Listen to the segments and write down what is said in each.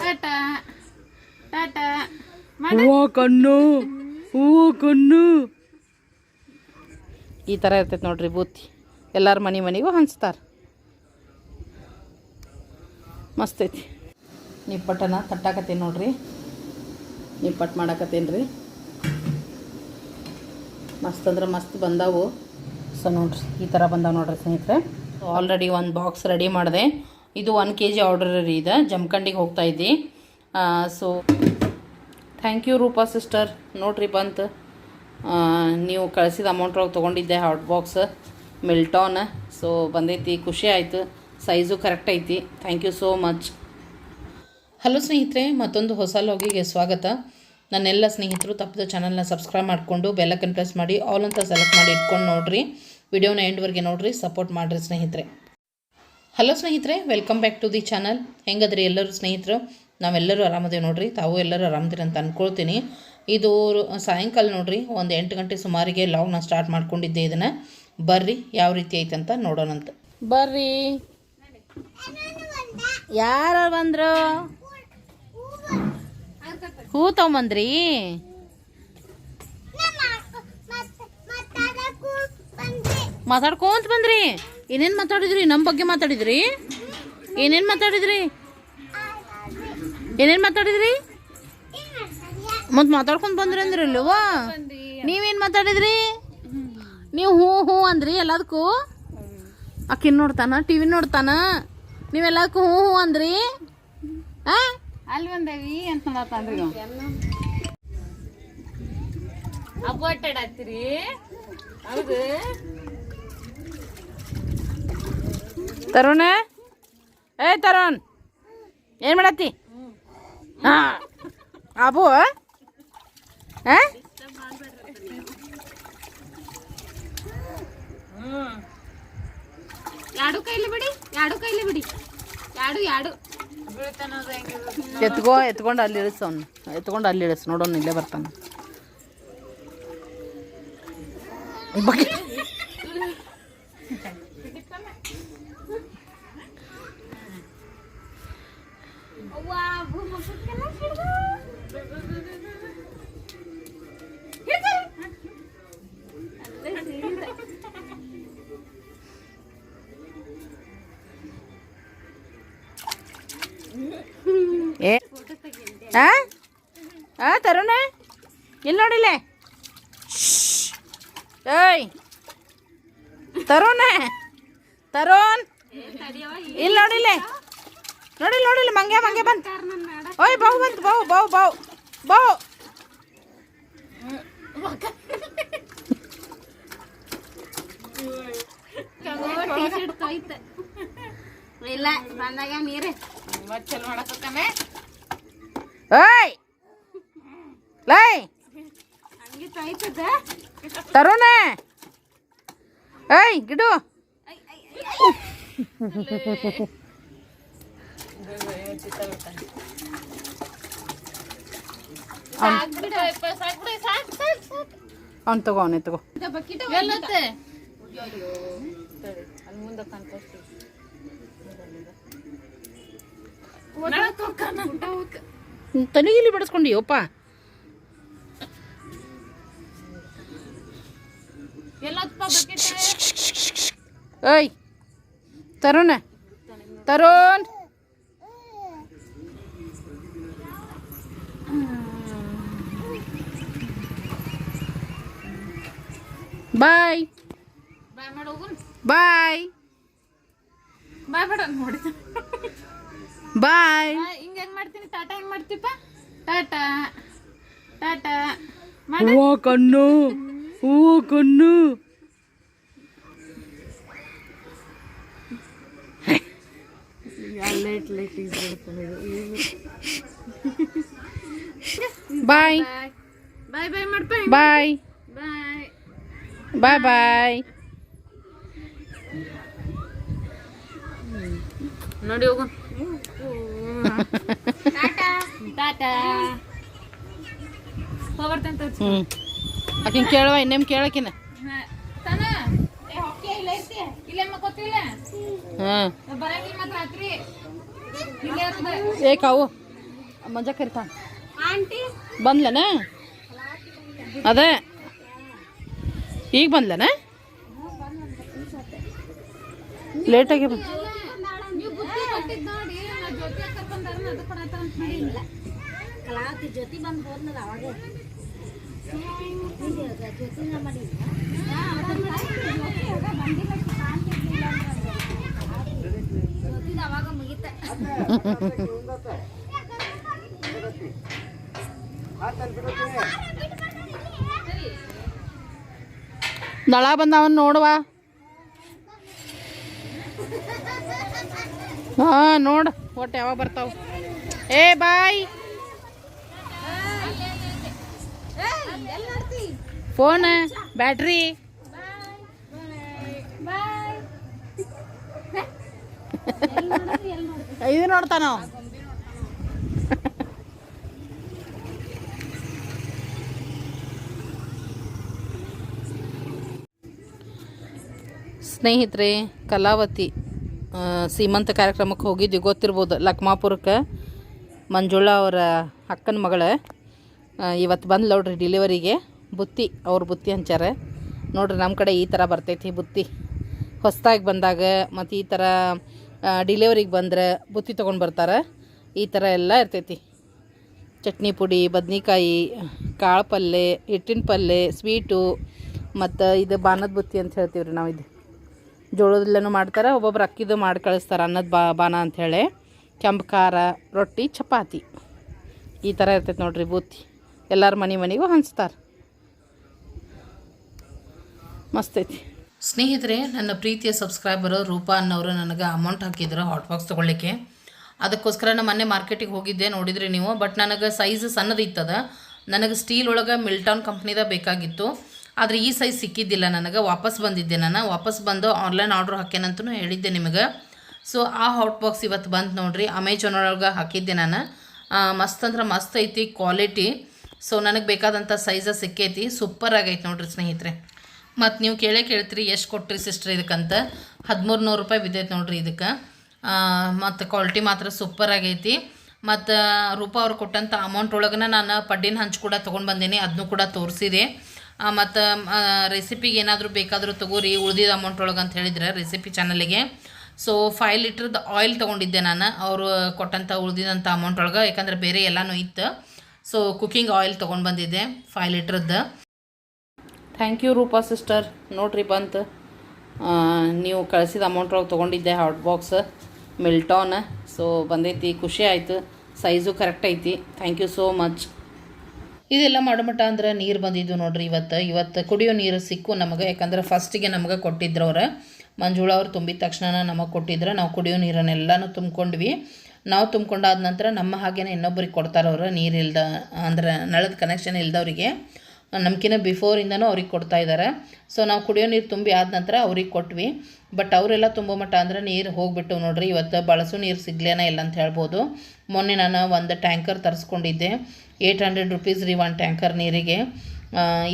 ಟಾಟಾ ಟಾಟಾ ಹೂವು ಕಣ್ಣು ಹೂವು ಕಣ್ಣು. ಈ ಥರ ಇರ್ತೈತೆ ನೋಡ್ರಿ ಬೂತಿ. ಎಲ್ಲರ ಮನೆ ಮನೆಗೂ ಹಂಚ್ತಾರೆ. ಮಸ್ತ್ ಐತಿ. ನಿಪ್ಪಟ್ಟನ ತಟ್ಟಾಕತ್ತೀನಿ ನೋಡ್ರಿ. ನಿಪ್ಪಟ್ ಮಾಡಾಕತ್ತೀನಿ ರೀ ಮಸ್ತ್ ಅಂದ್ರೆ ಮಸ್ತ್ ಬಂದಾವು. ಸೊ ನೋಡ್ರಿ ಈ ಥರ ಬಂದಾವ ನೋಡ್ರಿ ಸ್ನೇಹಿತರೆ. ಆಲ್ರೆಡಿ ಒಂದು ಬಾಕ್ಸ್ ರೆಡಿ ಮಾಡಿದೆ. ಇದು ಒನ್ ಕೆ ಜಿ ಆರ್ಡರ್ ರೀ ಇದು. ಜಮಖಂಡಿಗೆ ಹೋಗ್ತಾ ಇದ್ದಿ. So thank you Rupa sister ನೋಡ್ರಿ ಬಂತು. ನೀವು ಕಳಿಸಿದ ಅಮೌಂಟ್ ಒಳಗೆ ತೊಗೊಂಡಿದ್ದೆ ಹಾಟ್ ಬಾಕ್ಸ್ ಮಿಲ್ಟಾನ್ ಸೊ ಬಂದೈತಿ. ಖುಷಿ ಆಯಿತು. ಸೈಜು ಕರೆಕ್ಟ್ ಐತಿ. Thank you so much hello ಸ್ನೇಹಿತರೆ, ಮತ್ತೊಂದು ಹೊಸ ಲಾಗಿಗೆ ಸ್ವಾಗತ. ನನ್ನೆಲ್ಲ ಸ್ನೇಹಿತರು, ತಪ್ಪದ ಚಾನಲ್ನ ಸಬ್ಸ್ಕ್ರೈಬ್ ಮಾಡಿಕೊಂಡು ಬೆಲ್ಲಕ್ಕನ್ನು ಪ್ರೆಸ್ ಮಾಡಿ ಆಲ್ ಅಂತ ಸೆಲೆಕ್ಟ್ ಮಾಡಿ ಇಟ್ಕೊಂಡು ನೋಡಿರಿ. ವಿಡಿಯೋನ ಎಂಡ್ವರೆಗೆ ನೋಡಿರಿ ಸಪೋರ್ಟ್ ಮಾಡಿರಿ ಸ್ನೇಹಿತರೆ. ಹಲೋ ಸ್ನೇಹಿತರೆ welcome back to the channel ಹೆಂಗದ್ರಿ ಎಲ್ಲರೂ ಸ್ನೇಹಿತರು? ನಾವೆಲ್ಲರೂ ಆರಾಮದೇವೆ ನೋಡ್ರಿ. ತಾವು ಎಲ್ಲರೂ ಆರಾಮದಿರಿ ಅಂತ ಅಂದ್ಕೊಳ್ತೀನಿ ಇದು ಸಾಯಂಕಾಲ ನೋಡ್ರಿ, ಒಂದು ಎಂಟು ಗಂಟೆ ಸುಮಾರಿಗೆ ಲಾಗ್ನ ಸ್ಟಾರ್ಟ್ ಮಾಡ್ಕೊಂಡಿದ್ದೆ ಇದನ್ನು. ಬರ್ರಿ, ಯಾವ ರೀತಿ ಐತಂತ ನೋಡೋಣಂತ ಬರ್ರಿ. ಯಾರು ಬಂದ್ರು? ಹೂ ತಗೊಂಬಂದ್ರಿ? ಮಾತಾಡ್ಕೊಂತ ಬಂದ್ರಿ. ಏನೇನು ಮಾತಾಡಿದ್ರಿ? ನಮ್ಮ ಬಗ್ಗೆ ಮಾತಾಡಿದ್ರಿ? ಏನೇನು ಮಾತಾಡಿದ್ರಿ? ಏನೇನು ಮಾತಾಡಿದ್ರಿ? ಮತ್ತು ಮಾತಾಡ್ಕೊಂಡ್ ಬಂದ್ರಿ ಅಂದ್ರಿ ಅಲ್ವಾ ನೀವೇನು ಮಾತಾಡಿದ್ರಿ? ನೀವು ಹ್ಞೂ ಹ್ಞೂ ಅಂದ್ರಿ ಎಲ್ಲದಕ್ಕೂ ಅಕ್ಕಿನ ನೋಡ್ತಾನ, ಟಿವಿ ನೋಡ್ತಾನ? ನೀವೆಲ್ಲದಕ್ಕೂ ಹ್ಞೂ ಹ್ಞೂ ಅಂದ್ರಿ? ಹಾಂ ಅಲ್ಲಿ ಬಂದೇವಿ ಅಂತ ಮಾತಾಡ್ರಿ ಹತ್ತಿರಿ ಹೌದು. ತರುಣ? ಏ ತರುಣ್. ಏನು ಮಾಡತ್ತಿ? ಹಾಂ. ಅಬು ಹಾಂ ಎರಡು ಕೈಲಿ ಬಿಡಿ ಎರಡು ಕೈಲಿ ಬಿಡಿ. ಎರಡು ಎರಡು ಎತ್ಕೋ ಎತ್ಕೊಂಡು ಅಲ್ಲಿ ಇಳಿಸ್ ಅವ್ನು. ಎತ್ಕೊಂಡು ಅಲ್ಲಿ ಇಳಿಸ್ ನೋಡೋನು ಇಲ್ಲೇ ಬರ್ತಾನೆ. ಬಗ್ಗೆ ಆ? ಆ ತರುಣ? ಇಲ್ಲಿ ನೋಡಿಲೆ? ಏಯ್! ತರುಣ? ತರುಣ್! ಇಲ್ಲಿ ನೋಡಿಲ್ಲ ನೋಡಿಲ್ಲ ನೋಡಿಲ್ಲ ಮಂಗೆ ಮಂಗೆ ಬಂತು ಓಯ್ ಬಾವು ಬಂತು ಬಾವು ಬಾವು ಬಾವು ಬಾವು ಇಲ್ಲ ಬಂದಾಗ ನೀರೇ. ಚಲೋ ಮಾಡತ್ತಾನೆ ಏಯ್! ಲೈ! ತರುಣ! ಏಯ್ ಗಿಡು! ಅವ್ನು ತಗೋ ಅವನೇ ತಗೋ. ಎಲ್ಲತ್ತೆ? ತಲೆಗಿಲಿ ಬಡಿಸ್ಕೊಂಡಿಯಪ್ಪ ಏಯ್ ತರುಣ. ತರುಣ್. ಬಾಯ್. Bye bye. ಬಾಯ್. ಮಾಡ್ತೀನಿ ಟಾಟಾ ಹೆಂಗ್ ಮಾಡ್ತೀಪ ಟಾಟಾ ಟಾಟಾ ಹೂವು ಕಣ್ಣು ಹೂವು ಕಣ್ಣು. ಬಾಯ್. ಬಾಯ್ ಬಾಯ್ ಮಾಡ್ಪ ಬಾಯ್. Bye bye. ಬಾಯ್ ನೋಡಿ ಹೋಗು. ಟಾಟಾ ಹೋಗ್ಬರ್ತೇನೆ ತೋರ್ಸು ಹ್ಞೂ ಆಕಿನ ಕೇಳುವ ಇನ್ನೇಮ್ ಕೇಳಕಿನ? ಏ ಕಾವು. ಮಂಜ ಕರಿತಾ? ಬಂದ್ಲನ? ಅದೇ. ಈಗ ಬಂದ್ಲನ? ಲೇಟಾಗಿ ಬಂದ ನೀವು ಬುತ್ತಿ ಕೊಟ್ಟಿದ್ ನೋಡಿ ನಾ ಜ್ಯೋತಿ ಅಕ್ಕ ಬಂದಾರ ಅದು ಕೊಡತ್ತಾರ ಅಂತ ಮಾಡಿಲ್ಲ ಕಲಾವತಿ ಜ್ಯೋತಿ ಬಂದು ಹೋದ್ನಲ್ಲ ಅವಾಗೆ ಜ್ಯೋತಿನ ಮಾಡಿ ಜ್ಯೋತಿದ ಅವಾಗ ಮುಗಿತ ನಳ ಬಂದವನ್ ನೋಡುವ. ಹಾ, ನೋಡು. ಒಟ್ಟು ಯಾವಾಗ ಬರ್ತಾವ. ಏ, ಬಾಯ್. Phone battery. ಇದು ನೋಡ್ತಾನ. ಸ್ನೇಹಿತರೆ ಕಲಾವತಿ ಸೀಮಂತ ಕಾರ್ಯಕ್ರಮಕ್ಕೆ ಹೋಗಿದ್ವಿ. ಗೊತ್ತಿರ್ಬೋದು ಲಕ್ಮಾಪುರಕ್ಕೆ. ಮಂಜುಳಾ ಅವರ ಅಕ್ಕನ ಮಗಳ. ಇವತ್ತು ಬಂದು ನೋಡ್ರಿ ಡಿಲಿವರಿಗೆ ಬುತ್ತಿ, ಅವ್ರ ಬುತ್ತಿ ಹಂಚಾರ ನೋಡ್ರಿ ನಮ್ಮ ಕಡೆ ಈ ಥರ ಬರ್ತೈತಿ ಬುತ್ತಿ. ಹೊಸ್ದಾಗಿ ಬಂದಾಗ ಮತ್ತು ಈ ಥರ ಡಿಲೆವರಿಗೆ ಬಂದ್ರೆ ಬುತ್ತಿ ತೊಗೊಂಡು ಬರ್ತಾರೆ. ಈ ಥರ ಎಲ್ಲ ಇರ್ತೈತಿ. ಚಟ್ನಿ ಪುಡಿ, ಬದ್ನಿಕಾಯಿ, ಕಾಳು ಪಲ್ಯ ಹಿಟ್ಟಿನ ಪಲ್ಯ ಸ್ವೀಟು, ಮತ್ತು ಇದು ಬಾನದ ಬುತ್ತಿ ಅಂತ ಹೇಳ್ತೀವಿ ರೀ ನಾವು ಇದು. ಜೋಳದಲ್ಲೂ ಮಾಡ್ತಾರೆ, ಒಬ್ಬೊಬ್ರು ಅಕ್ಕಿದು ಮಾಡಿ ಕಳಿಸ್ತಾರೆ ಅನ್ನದ ಬಾ ಬಾನ ಅಂಥೇಳಿ ಕೆಂಪು ಖಾರ, ರೊಟ್ಟಿ, ಚಪಾತಿ. ಈ ಥರ ಇರ್ತೈತೆ ನೋಡ್ರಿ ಬೂತಿ ಎಲ್ಲರ ಮನೆ ಮನೆಗೂ ಹಂಚ್ತಾರೆ. ಮಸ್ತ್ ಸ್ನೇಹಿತರೆ, ನನ್ನ ಪ್ರೀತಿಯ ಸಬ್ಸ್ಕ್ರೈಬರು ರೂಪಾ ಅನ್ನೋರು ನನಗೆ ಅಮೌಂಟ್ ಹಾಕಿದ್ರು ಹಾಟ್ ಬಾಕ್ಸ್ ತೊಗೊಳ್ಳಿಕ್ಕೆ. ಅದಕ್ಕೋಸ್ಕರ ನಾನು ಮೊನ್ನೆ ಮಾರ್ಕೆಟಿಗೆ ಹೋಗಿದ್ದೆ, ನೋಡಿದ್ರಿ ನೀವು ಬಟ್ ನನಗೆ ಸೈಜ್ ಸಣ್ಣದಿತ್ತದ ನನಗೆ ಸ್ಟೀಲ್ ಒಳಗೆ ಮಿಲ್ಟಾನ್ ಕಂಪ್ನಿದ ಬೇಕಾಗಿತ್ತು. ಆದರೆ ಈ ಸೈಜ್ ಸಿಕ್ಕಿದ್ದಿಲ್ಲ ನನಗೆ, ವಾಪಸ್ ಬಂದಿದ್ದೆ ನಾನು. ವಾಪಸ್ ಬಂದು ಆನ್ಲೈನ್ ಆರ್ಡ್ರ್ ಹಾಕೇನಂತೂ ಹೇಳಿದ್ದೆ ನಿಮಗೆ. ಸೊ ಆ ಹಾಟ್ ಬಾಕ್ಸ್ ಇವತ್ತು ಬಂತು ನೋಡ್ರಿ ಅಮೆಝಾನ್ ಒಳಗೆ ಹಾಕಿದ್ದೆ ನಾನು. ಮಸ್ತ್ ಅಂದ್ರೆ ಮಸ್ತ್ ಐತಿ ಕ್ವಾಲಿಟಿ ಸೊ ನನಗೆ ಬೇಕಾದಂಥ ಸೈಜ ಸಿಕ್ಕೈತಿ ಸೂಪರ್ ಆಗೈತೆ ನೋಡ್ರಿ ಸ್ನೇಹಿತರೆ. ಮತ್ತು ನೀವು ಕೇಳೇ ಕೇಳ್ತೀರಿ, ಎಷ್ಟು ಕೊಟ್ರಿ ಸಿಸ್ಟರ್ ಇದಕ್ಕಂತ. ಹದಿಮೂರು ನೂರು ರೂಪಾಯಿ ಬಿದ್ದೈತೆ ನೋಡ್ರಿ ಇದಕ್ಕೆ. ಮತ್ತು ಕ್ವಾಲಿಟಿ ಮಾತ್ರ ಸೂಪರ್ ಆಗೈತಿ. ಮತ್ತು ರೂಪ ಅವ್ರು ಕೊಟ್ಟಂಥ ಅಮೌಂಟ್ ಒಳಗನ ನಾನು ಪಡ್ಡಿನ ಹಂಚು ಕೂಡ ತೊಗೊಂಡು ಬಂದೀನಿ ಅದನ್ನು ಕೂಡ ತೋರಿಸಿದೆ. ಮತ್ತು ರೆಸಿಪಿಗೆ ಏನಾದರೂ ಬೇಕಾದರೂ ತಗೋರಿ ಉಳಿದಿದ್ದ ಅಮೌಂಟ್ ಒಳಗೆ ಅಂತ ಹೇಳಿದ್ರೆ ರೆಸಿಪಿ ಚಾನಲಿಗೆ ಸೊ ಫೈವ್ ಲೀಟ್ರದ್ದು ಆಯಿಲ್ ತೊಗೊಂಡಿದ್ದೆ ನಾನು, ಅವರು ಕೊಟ್ಟಂಥ ಉಳ್ದಿದಂಥ ಅಮೌಂಟ್ ಒಳಗೆ, ಯಾಕಂದರೆ ಬೇರೆ ಎಲ್ಲನೂ ಇತ್ತು. ಸೊ ಕುಕ್ಕಿಂಗ್ ಆಯಿಲ್ ತೊಗೊಂಡು ಬಂದಿದ್ದೆ ಫೈವ್ ಲೀಟ್ರದ್ದು ಥ್ಯಾಂಕ್ ಯು ರೂಪಾ ಸಿಸ್ಟರ್ ನೋಡ್ರಿ, ಬಂತು. ನೀವು ಕಳಿಸಿದ ಅಮೌಂಟ್ ಒಳಗೆ ತೊಗೊಂಡಿದ್ದೆ ಹಾಟ್ ಬಾಕ್ಸ್ ಮಿಲ್ಟಾನ್ ಸೊ ಬಂದೈತಿ, ಖುಷಿ ಆಯಿತು. ಸೈಜು ಕರೆಕ್ಟ್ ಐತಿ. ಥ್ಯಾಂಕ್ ಯು ಸೋ ಮಚ್ ಇದೆಲ್ಲ ಮಾಡಮಟ್ಟ ಅಂದ್ರೆ ನೀರು ಬಂದಿದ್ದು ನೋಡ್ರಿ ಇವತ್ತು. ಇವತ್ತು ಕುಡಿಯೋ ನೀರು ಸಿಕ್ಕು ನಮಗೆ. ಯಾಕಂದ್ರೆ ಫಸ್ಟಿಗೆ ನಮಗೆ ಅವ್ರು. ಮಂಜುಳ ಅವ್ರು ತುಂಬಿದ ತಕ್ಷಣ ನಮಗೆ ಕೊಟ್ಟಿದ್ರೆ. ನಾವು ಕುಡಿಯೋ ನೀರನ್ನೆಲ್ಲನೂ ತುಂಬ್ಕೊಂಡ್ವಿ. ನಾವು ತುಂಬ್ಕೊಂಡಾದ ನಂತರ ನಮ್ಮ ಹಾಗೇನೆ ಇನ್ನೊಬ್ಬರಿಗೆ ಕೊಡ್ತಾರೆ ಅವರು. ನೀರಿಲ್ದ ಅಂದ್ರೆ ನಳದ ಕನೆಕ್ಷನ್ ಇಲ್ದವರಿಗೆ. ನಮ್ಕಿನ್ನ ಬಿಫೋರಿಂದನೂ ಅವ್ರಿಗೆ ಕೊಡ್ತಾ ಇದ್ದಾರೆ. ಸೊ ನಾವು ಕುಡಿಯೋ ನೀರು ತುಂಬಿ ಆದ ನಂತರ ಅವ್ರಿಗೆ ಕೊಟ್ವಿ. ಬಟ್ ಅವರೆಲ್ಲ ತುಂಬೋ ಮಟ್ಟ ಅಂದರೆ ನೀರು ಹೋಗ್ಬಿಟ್ಟು ನೋಡ್ರಿ, ಇವತ್ತು ಬಳಸೋ ನೀರು ಸಿಗ್ಲೇನ ಇಲ್ಲ ಅಂತ ಹೇಳ್ಬೋದು. ಮೊನ್ನೆ ನಾನು ಒಂದು ಟ್ಯಾಂಕರ್ ತರಿಸ್ಕೊಂಡಿದ್ದೆ. ಏಯ್ಟ್ ಹಂಡ್ರೆಡ್ ರುಪೀಸ್ ರೀ ಒಂದು ಟ್ಯಾಂಕರ್ ನೀರಿಗೆ.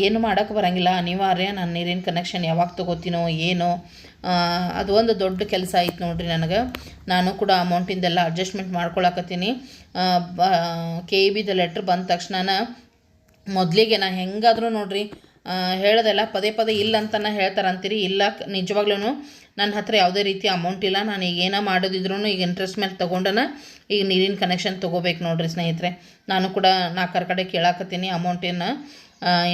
ಏನು ಮಾಡೋಕ್ಕೆ ಬರೋಂಗಿಲ್ಲ. ಅನಿವಾರ್ಯ ನಾನು ನೀರಿನ ಕನೆಕ್ಷನ್ ಯಾವಾಗ ತೊಗೋತೀನೋ, ಏನೋ. ಅದು ಒಂದು ದೊಡ್ಡ ಕೆಲಸ ಆಯ್ತು ನೋಡ್ರಿ ನನಗೆ. ನಾನು ಕೂಡ ಅಮೌಂಟಿಂದೆಲ್ಲ ಅಡ್ಜಸ್ಟ್ಮೆಂಟ್ ಮಾಡ್ಕೊಳಕತ್ತೀನಿ. ಕೆ ಇ ಬಿದ ಲೆಟ್ರ್ ಬಂದ ತಕ್ಷಣ ಮೊದಲಿಗೆ ನಾ ಹೆಂಗಾದರೂ ನೋಡ್ರಿ ಹೇಳೋದೆಲ್ಲ ಪದೇ ಪದೇ ಇಲ್ಲ ಅಂತನ ಹೇಳ್ತಾರಂತೀರಿ. ಇಲ್ಲ ನಿಜವಾಗ್ಲೂ ನನ್ನ ಹತ್ರ ಯಾವುದೇ ರೀತಿ ಅಮೌಂಟ್ ಇಲ್ಲ. ನಾನು ಈಗ ಏನೋ ಮಾಡೋದಿದ್ರು ಈಗ ಇಂಟ್ರೆಸ್ಟ್ ಮೇಲೆ ತೊಗೊಂಡನ ಈಗ ನೀರಿನ ಕನೆಕ್ಷನ್ ತೊಗೋಬೇಕು ನೋಡ್ರಿ ಸ್ನೇಹಿತರೆ. ನಾನು ಕೂಡ ನಾಲ್ಕರ ಕಡೆ ಕೇಳಾಕತ್ತೀನಿ ಅಮೌಂಟೇನು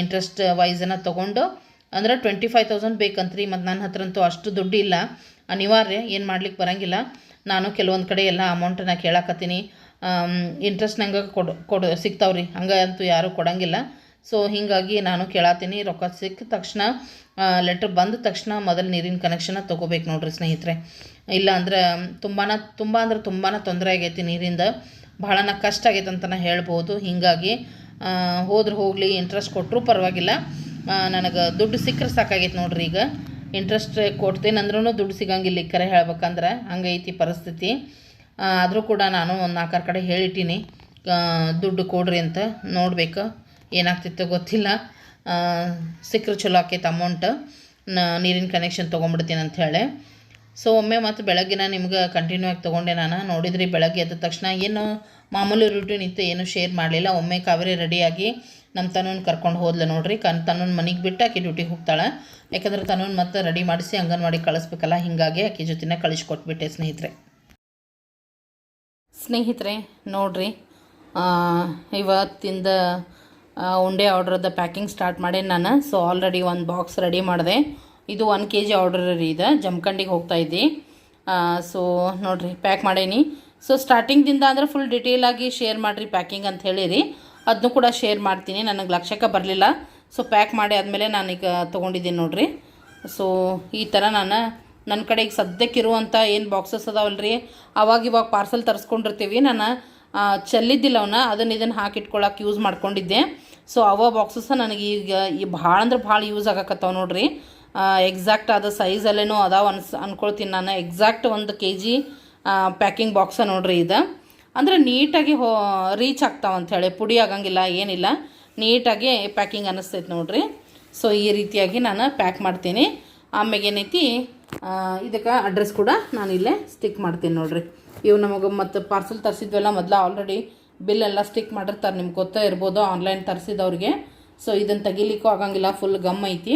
ಇಂಟ್ರೆಸ್ಟ್ ವೈಸನ್ನು ತೊಗೊಂಡು. ಅಂದ್ರೆ ಟ್ವೆಂಟಿ ಫೈವ್ ತೌಸಂಡ್ ಬೇಕಂತ್ರಿ, ಮತ್ತು ನನ್ನ ಹತ್ರ ಅಂತೂ ಅಷ್ಟು ದುಡ್ಡು ಇಲ್ಲ ಅನಿವಾರ್ಯ, ಏನು ಮಾಡ್ಲಿಕ್ಕೆ ಬರೋಂಗಿಲ್ಲ. ನಾನು ಕೆಲವೊಂದು ಕಡೆ ಎಲ್ಲ ಅಮೌಂಟನ್ನು ಕೇಳಾಕತ್ತೀನಿ. ಇಂಟ್ರೆಸ್ಟ್ ನಂಗೆ ಕೊಡು ಕೊಡು, ಸಿಗ್ತಾವ್ರಿ. ಹಂಗೆ ಅಂತೂ ಯಾರೂ ಕೊಡೋಂಗಿಲ್ಲ. ಸೊ ಹೀಗಾಗಿ ನಾನು ಕೇಳತ್ತೀನಿ ರೊಕ್ಕ ಸಿಕ್ಕ ತಕ್ಷಣ ಲೆಟ್ರ್ ಬಂದ ತಕ್ಷಣ ಮೊದಲು ನೀರಿನ ಕನೆಕ್ಷನ್ನ ತೊಗೋಬೇಕು ನೋಡ್ರಿ ಸ್ನೇಹಿತರೆ. ಇಲ್ಲ ಅಂದ್ರೆ ತುಂಬಾ ತುಂಬ ಅಂದ್ರೆ ತುಂಬಾ ತೊಂದರೆ ಆಗೈತಿ ನೀರಿಂದ. ಭಾಳನ ಕಷ್ಟ ಆಗೈತೆ ಅಂತ ಹೇಳ್ಬೋದು. ಹೀಗಾಗಿ ಹೋದ್ರೆ ಹೋಗಲಿ ಇಂಟ್ರೆಸ್ಟ್ ಕೊಟ್ಟರೂ ಪರವಾಗಿಲ್ಲ. ನನಗೆ ದುಡ್ಡು ಸಿಕ್ಕರೆ ಸಾಕಾಗೈತೆ ನೋಡ್ರಿ ಈಗ. ಇಂಟ್ರೆಸ್ಟ್ ಕೊಡ್ತೇನಂದ್ರೂ ದುಡ್ಡು ಸಿಗಂಗಿಲ್ಲ ಕರೆ ಹೇಳ್ಬೇಕಂದ್ರೆ. ಹಂಗೈತಿ ಪರಿಸ್ಥಿತಿ. ಆದರೂ ಕೂಡ ನಾನು ಒಂದು ನಾಲ್ಕಾರು ಕಡೆ ಹೇಳಿಟ್ಟೀನಿ ದುಡ್ಡು ಕೊಡ್ರಿ ಅಂತ ನೋಡ್ಬೇಕು. ಏನಾಗ್ತಿತ್ತೋ ಗೊತ್ತಿಲ್ಲ. ಸಿಕ್ಕರೆ ಚಲೋ ಆಕೈತೆ ಅಮೌಂಟ್ ನೀರಿನ ಕನೆಕ್ಷನ್ ತೊಗೊಂಬಿಡ್ತೀನಿ ಅಂತ ಹೇಳಿ. ಸೊ ಒಮ್ಮೆ ಮತ್ತು ಬೆಳಗ್ಗಿನ ನಿಮ್ಗೆ ಕಂಟಿನ್ಯೂ ಆಗಿ ತೊಗೊಂಡೆ ನಾನು. ನೋಡಿದ್ರಿ ಬೆಳಗ್ಗೆ ಎದ್ದ ತಕ್ಷಣ ಏನು ಮಾಮೂಲಿ ರೂಟೀನ್ ಇತ್ತು, ಏನು ಶೇರ್ ಮಾಡಲಿಲ್ಲ. ಒಮ್ಮೆ ಕಾವೇರಿ ರೆಡಿಯಾಗಿ ನಮ್ಮ ತನೂನ್ ಕರ್ಕೊಂಡು ಹೋದ್ಲ ನೋಡ್ರಿ. ಕನ್ ತನೂನ್ ಮನೆಗೆ ಬಿಟ್ಟು ಆಕೆ ಡ್ಯೂಟಿಗೆ ಹೋಗ್ತಾಳೆ. ಯಾಕಂದ್ರೆ ತನೂನ್ ಮತ್ತೆ ರೆಡಿ ಮಾಡಿಸಿ ಅಂಗನವಾಡಿ ಕಳಿಸ್ಬೇಕಲ್ಲ, ಹಿಂಗಾಗಿ ಆಕೆ ಜೊತೆನೇ ಕಳಿಸ್ಕೊಟ್ಬಿಟ್ಟೆ ಸ್ನೇಹಿತರೆ. ಸ್ನೇಹಿತರೆ, ನೋಡ್ರಿ ಇವತ್ತಿಂದ ಉಂಡೆ ಆರ್ಡ್ರದ ಪ್ಯಾಕಿಂಗ್ ಸ್ಟಾರ್ಟ್ ಮಾಡೇನಿ ನಾನು. ಸೊ ಆಲ್ರೆಡಿ ಒಂದು ಬಾಕ್ಸ್ ರೆಡಿ ಮಾಡಿದೆ. ಇದು ಒನ್ ಕೆ ಜಿ ಆರ್ಡರ್ ರೀ ಇದು. ಜಮಖಂಡಿಗೆ ಹೋಗ್ತಾ ಇದ್ದಿ. ಸೊ ನೋಡಿರಿ ಪ್ಯಾಕ್ ಮಾಡೇನಿ. ಸೊ ಸ್ಟಾರ್ಟಿಂಗ್ದಿಂದ ಅಂದ್ರೆ ಫುಲ್ ಡಿಟೇಲಾಗಿ ಶೇರ್ ಮಾಡಿರಿ ಪ್ಯಾಕಿಂಗ್ ಅಂತ ಹೇಳಿರಿ. ಅದನ್ನು ಕೂಡ ಶೇರ್ ಮಾಡ್ತೀನಿ. ನನಗೆ ಲಕ್ಷಕ್ಕೆ ಬರಲಿಲ್ಲ. ಸೊ ಪ್ಯಾಕ್ ಮಾಡಿ ಆದಮೇಲೆ ನಾನೀಗ ತೊಗೊಂಡಿದ್ದೀನಿ ನೋಡಿರಿ. ಸೊ ಈ ಥರ ನಾನು ನನ್ನ ಕಡೆ ಈಗ ಸದ್ಯಕ್ಕಿರುವಂಥ ಏನು ಬಾಕ್ಸಸ್ ಅದಾವಲ್ರಿ? ಅವಾಗ ಇವಾಗ ಪಾರ್ಸಲ್ ತರಿಸ್ಕೊಂಡಿರ್ತೀವಿ. ನಾನು ಚೆಲ್ಲಿದ್ದಿಲ್ಲ ಅವನ್ನ ಅದನ್ನು ಇದನ್ನು ಹಾಕಿಟ್ಕೊಳಕ್ಕೆ ಯೂಸ್ ಮಾಡ್ಕೊಂಡಿದ್ದೆ. ಸೊ ಅವ ಬಾಕ್ಸಸ್ ನನಗೆ ಈಗ ಈ ಭಾಳ ಅಂದ್ರೆ ಭಾಳ ಯೂಸ್ ಆಗಕತ್ತಾವ ನೋಡ್ರಿ. ಎಕ್ಸಾಕ್ಟ್ ಅದು ಸೈಜಲ್ಲೇನೋ ಅದಾವ ಅನ್ಸ್, ಅನ್ಕೊಳ್ತೀನಿ ನಾನು. ಎಕ್ಸಾಕ್ಟ್ ಒಂದು ಕೆ ಜಿ ಪ್ಯಾಕಿಂಗ್ ಬಾಕ್ಸ ನೋಡ್ರಿ ಇದು. ಅಂದರೆ ನೀಟಾಗಿ ಹೋ ರೀಚ್ ಆಗ್ತಾವ ಹೇಳಿ. ಪುಡಿ ಆಗಂಗಿಲ್ಲ, ಏನಿಲ್ಲ. ನೀಟಾಗಿ ಪ್ಯಾಕಿಂಗ್ ಅನ್ನಿಸ್ತೈತೆ ನೋಡ್ರಿ. ಸೊ ಈ ರೀತಿಯಾಗಿ ನಾನು ಪ್ಯಾಕ್ ಮಾಡ್ತೀನಿ. ಆಮ್ಯಾಗ ಏನೈತಿ? ಇದಕ್ಕೆ ಅಡ್ರೆಸ್ ಕೂಡ ನಾನು ಇಲ್ಲೇ ಸ್ಟಿಕ್ ಮಾಡ್ತೀನಿ ನೋಡಿರಿ. ಇವು ನಮಗೆ ಮತ್ತು ಪಾರ್ಸೆಲ್ ತರಿಸಿದ್ವಲ್ಲ ಮೊದಲು ಆಲ್ರೆಡಿ ಬಿಲ್ ಎಲ್ಲ ಸ್ಟಿಕ್ ಮಾಡಿರ್ತಾರೆ ನಿಮ್ಗೆ ಗೊತ್ತೇ ಇರ್ಬೋದು ಆನ್ಲೈನ್ ತರಿಸಿದವ್ರಿಗೆ. ಸೊ ಇದನ್ನು ತೆಗಿಲಿಕ್ಕೂ ಆಗಂಗಿಲ್ಲ ಫುಲ್ ಗಮ್ ಐತಿ.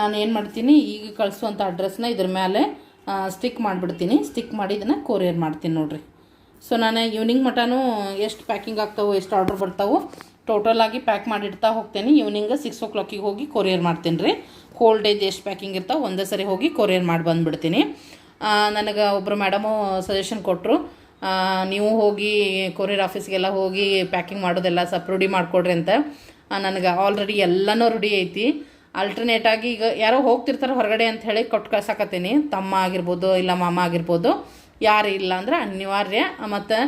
ನಾನು ಏನು ಮಾಡ್ತೀನಿ, ಈಗ ಕಳಿಸುವಂಥ ಅಡ್ರೆಸ್ನ ಇದ್ರ ಮೇಲೆ ಸ್ಟಿಕ್ ಮಾಡಿಬಿಡ್ತೀನಿ. ಸ್ಟಿಕ್ ಮಾಡಿ ಇದನ್ನು ಕೊರಿಯರ್ ಮಾಡ್ತೀನಿ ನೋಡಿರಿ. ಸೊ ನಾನು ಈವ್ನಿಂಗ್ ಮಟನೂ ಎಷ್ಟು ಪ್ಯಾಕಿಂಗ್ ಆಗ್ತಾವೋ, ಎಷ್ಟು ಆರ್ಡ್ರ್ ಬರ್ತಾವೋ ಟೋಟಲ್ ಆಗಿ ಪ್ಯಾಕ್ ಮಾಡಿಡ್ತಾ ಹೋಗ್ತೇನೆ. ಈವ್ನಿಂಗ್ ಸಿಕ್ಸ್ ಓ ಕ್ಲಾಕಿಗೆ ಹೋಗಿ ಕೊರಿಯರ್ ಮಾಡ್ತೀನಿ ರೀ ಹೋಲ್ ಡೇಜ್ ಎಷ್ಟು ಪ್ಯಾಕಿಂಗ್ ಇರ್ತಾವೆ ಒಂದೇ ಸರಿ ಹೋಗಿ ಕೊರಿಯರ್ ಮಾಡಿ ಬಂದುಬಿಡ್ತೀನಿ. ನನಗೆ ಒಬ್ಬರು ಮೇಡಮು ಸಜೆಷನ್ ಕೊಟ್ಟರು ನೀವು ಹೋಗಿ ಕೊರಿಯರ್ ಆಫೀಸ್ಗೆಲ್ಲ ಹೋಗಿ ಪ್ಯಾಕಿಂಗ್ ಮಾಡೋದೆಲ್ಲ ಸ್ವಲ್ಪ ರೂಢಿ ಮಾಡಿಕೊಡ್ರಿ ಅಂತ. ನನಗೆ ಆಲ್ರೆಡಿ ಎಲ್ಲನೂ ರೂಢಿ ಐತಿ. ಆಲ್ಟರ್ನೇಟ್ ಆಗಿ ಈಗ ಯಾರೋ ಹೋಗ್ತಿರ್ತಾರೆ ಹೊರಗಡೆ ಅಂತ ಹೇಳಿ ಕೊಟ್ಟು ಕಳ್ಸಕತ್ತೀನಿ. ತಮ್ಮ ಆಗಿರ್ಬೋದು ಇಲ್ಲ ಮಾಮ ಆಗಿರ್ಬೋದು. ಯಾರು ಇಲ್ಲ ಅಂದ್ರೆ ಅನಿವಾರ್ಯ. ಮತ್ತು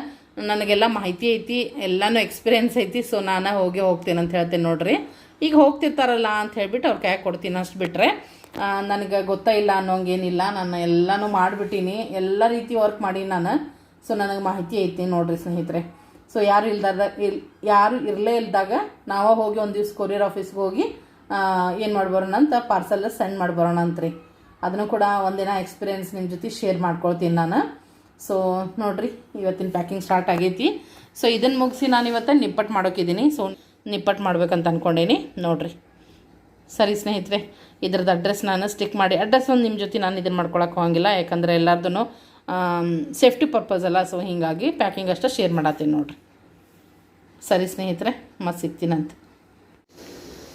ನನಗೆಲ್ಲ ಮಾಹಿತಿ ಐತಿ, ಎಲ್ಲನೂ ಎಕ್ಸ್ಪೀರಿಯೆನ್ಸ್ ಐತಿ ಸೊ ನಾನು ಹೋಗಿ ಹೋಗ್ತೀನಿ ಅಂತ ಹೇಳ್ತೀನಿ ನೋಡ್ರಿ. ಈಗ ಹೋಗ್ತಿರ್ತಾರಲ್ಲ ಅಂತ ಹೇಳ್ಬಿಟ್ಟು ಅವ್ರು ಕೈ ಕೊಡ್ತೀನಿ ಅಷ್ಟು ಬಿಟ್ಟರೆ ನನಗೆ ಗೊತ್ತಾ ಇಲ್ಲ ಅನ್ನೋಂಗೇನಿಲ್ಲ. ನಾನು ಎಲ್ಲನೂ ಮಾಡಿಬಿಟ್ಟೀನಿ. ಎಲ್ಲ ರೀತಿ ವರ್ಕ್ ಮಾಡೀನಿ ನಾನು. ಸೊ ನನಗೆ ಮಾಹಿತಿ ಐತಿ ನೋಡಿರಿ ಸ್ನೇಹಿತರೆ. ಸೊ ಯಾರು ಇಲ್ದಾಗ ಇಲ್ ಯಾರು ಇರಲೇ ಇಲ್ದಾಗ ನಾವೇ ಹೋಗಿ ಒಂದು ದಿವ್ಸ ಕೊರಿಯರ್ ಆಫೀಸ್ಗೆ ಹೋಗಿ ಏನು ಮಾಡ್ಬರೋಣ ಅಂತ ಪಾರ್ಸಲ್ ಸೆಂಡ್ ಮಾಡ್ಬರೋಣ ಅಂತ್ರಿ. ಅದನ್ನು ಕೂಡ ಒಂದಿನ ಎಕ್ಸ್ಪೀರಿಯೆನ್ಸ್ ನಿಮ್ಮ ಜೊತೆ ಶೇರ್ ಮಾಡ್ಕೊಳ್ತೀನಿ ನಾನು. ಸೊ ನೋಡ್ರಿ, ಇವತ್ತಿನ ಪ್ಯಾಕಿಂಗ್ ಸ್ಟಾರ್ಟ್ ಆಗೈತಿ. ಸೊ ಇದನ್ನು ಮುಗಿಸಿ ನಾನು ಇವತ್ತು ನಿಪ್ಪಟ್ಟು ಮಾಡೋಕ್ಕಿದ್ದೀನಿ ಸೊ ನಿಪ್ಪಟ್ಟು ಮಾಡ್ಬೇಕಂತ ಅಂದ್ಕೊಂಡೇನಿ ನೋಡಿರಿ. ಸರಿ ಸ್ನೇಹಿತರೆ ಇದ್ರದ್ದು ಅಡ್ರೆಸ್ ನಾನು ಸ್ಟಿಕ್ ಮಾಡಿ ಅಡ್ರೆಸ್ ಒಂದು ನಿಮ್ಮ ಜೊತೆ ನಾನು ಇದನ್ನು ಮಾಡ್ಕೊಳಕ್ಕೆ ಹೋಗಂಗಿಲ್ಲ. ಯಾಕಂದರೆ ಎಲ್ಲರದೂ ಸೇಫ್ಟಿ ಪರ್ಪಸ್ ಅಲ್ಲ ಸೊ ಹೀಗಾಗಿ ಪ್ಯಾಕಿಂಗ್ ಅಷ್ಟೇ ಶೇರ್ ಮಾಡತ್ತೀನಿ ನೋಡಿರಿ. ಸರಿ ಸ್ನೇಹಿತರೆ, ಮತ್ತೆ ಸಿಗ್ತೀನಂತ.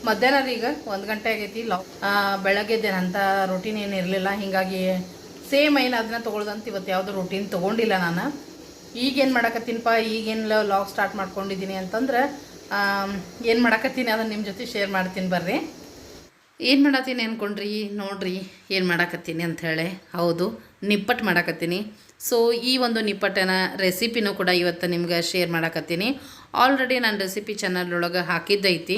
ಮಧ್ಯಾಹ್ನ ಈಗ ಒಂದು ಗಂಟೆ ಆಗೈತಿ ಲಾಕ್ ಬೆಳಗ್ಗೆದ್ದೇನಂತ ರೊಟೀನ್ ಏನು ಇರಲಿಲ್ಲ. ಹೀಗಾಗಿ ಸೇಮ್ ಏನು ಅದನ್ನ ತೊಗೊಳ್ದಂತ ಇವತ್ತು ಯಾವುದೋ ರೊಟೀನ್ ತೊಗೊಂಡಿಲ್ಲ ನಾನು. ಈಗೇನು ಮಾಡಕತ್ತೀನಪ್ಪ ಈಗೇನು ಲಾಗ್ ಸ್ಟಾರ್ಟ್ ಮಾಡ್ಕೊಂಡಿದ್ದೀನಿ ಅಂತಂದ್ರೆ ಏನು ಮಾಡಕತ್ತೀನಿ ಅದನ್ನು ನಿಮ್ಮ ಜೊತೆ ಶೇರ್ ಮಾಡ್ತೀನಿ ಬರ್ರಿ. ಏನು ಮಾಡತ್ತೀನಿ ಅಂದ್ಕೊಂಡ್ರಿ ನೋಡ್ರಿ, ಏನು ಮಾಡಾಕತ್ತೀನಿ ಅಂಥೇಳಿ ಹೌದು ನಿಪ್ಪಟ್ಟು ಮಾಡಾಕತ್ತೀನಿ. ಸೊ ಈ ಒಂದು ನಿಪ್ಪಟ್ಟನ ರೆಸಿಪಿನೂ ಕೂಡ ಇವತ್ತು ನಿಮ್ಗೆ ಶೇರ್ ಮಾಡಾಕತ್ತೀನಿ. ಆಲ್ರೆಡಿ ನಾನು ರೆಸಿಪಿ ಚಾನಲ್ ಒಳಗೆ ಹಾಕಿದ್ದೈತಿ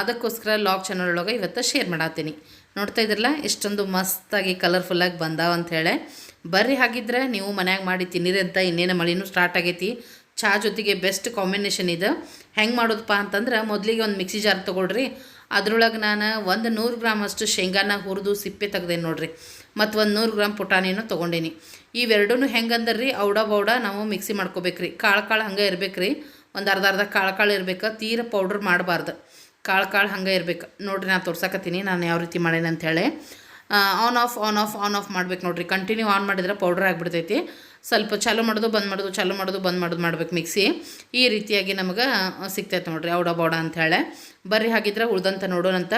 ಅದಕ್ಕೋಸ್ಕರ ಲಾಗ್ ಚಾನಲ್ ಒಳಗೆ ಇವತ್ತು ಶೇರ್ ಮಾಡತ್ತೀನಿ. ನೋಡ್ತಾ ಇದ್ರಲ್ಲ, ಎಷ್ಟೊಂದು ಮಸ್ತಾಗಿ ಕಲರ್ಫುಲ್ಲಾಗಿ ಬಂದಾವ ಅಂಥೇಳಿ ಬರ್ರಿ, ಹಾಗಿದ್ರೆ ನೀವು ಮನ್ಯಾಗ ಮಾಡಿ ತಿನ್ನಿರಿ ಅಂತ ಇನ್ನೇನು ಮಳಿನೂ ಸ್ಟಾರ್ಟ್ ಆಗೈತಿ. ಚಹಾ ಜೊತೆಗೆ ಬೆಸ್ಟ್ ಕಾಂಬಿನೇಷನ್ ಇದು. ಹೆಂಗೆ ಮಾಡೋದಪ್ಪ ಅಂತಂದ್ರೆ ಮೊದಲಿಗೆ ಒಂದು ಮಿಕ್ಸಿ ಜಾರ್ ತೊಗೊಳ್ರಿ. ಅದ್ರೊಳಗೆ ನಾನು ಒಂದು ನೂರು ಗ್ರಾಮ್ ಅಷ್ಟು ಶೇಂಗಾನ ಹುರಿದು ಸಿಪ್ಪೆ ತೆಗ್ದೇನಿ ನೋಡಿರಿ. ಮತ್ತು ಒಂದು ನೂರು ಗ್ರಾಮ್ ಪುಟಾಣಿನೂ ತೊಗೊಂಡೇನಿ. ಇವೆರಡೂ ಹೆಂಗಂದ್ರೆ ರೀ ಔಡ ಬೌಡ ನಾವು ಮಿಕ್ಸಿ ಮಾಡ್ಕೋಬೇಕ್ರಿ. ಕಾಳು ಕಾಳು ಹಂಗೆ ರೀ ಒಂದು ಅರ್ಧ ಅರ್ಧ ಕಾಳು ಕಾಳು ಇರ್ಬೇಕು, ತೀರ ಪೌಡ್ರ್ ಮಾಡಬಾರ್ದು. ಕಾಳು ಕಾಳು ಹಂಗೆ ಇರ್ಬೇಕು. ನೋಡಿರಿ ನಾನು ತೋರ್ಸಕತ್ತೀನಿ, ನಾನು ಯಾವ ರೀತಿ ಮಾಡೇನಿ ಹೇಳಿ. On off on off on off ಮಾಡ್ಬೇಕು ನೋಡಿರಿ. ಕಂಟಿನ್ಯೂ ಆನ್ ಮಾಡಿದ್ರೆ ಪೌಡ್ರ್ ಆಗಿಬಿಡ್ತೈತಿ. ಸ್ವಲ್ಪ ಚಾಲು ಮಾಡೋದು, ಬಂದ್ ಮಾಡೋದು, ಚಾಲು ಮಾಡೋದು, ಬಂದ್ ಮಾಡೋದು ಮಾಡ್ಬೇಕು ಮಿಕ್ಸಿ ಈ ರೀತಿಯಾಗಿ ನಮಗೆ ಸಿಗ್ತೈತೆ ನೋಡ್ರಿ ಔಡ ಬೌಡ ಹೇಳಿ. ಬರ್ರಿ ಹಾಗಿದ್ರೆ ಉಳ್ದಂತ ನೋಡೋಣಂತ.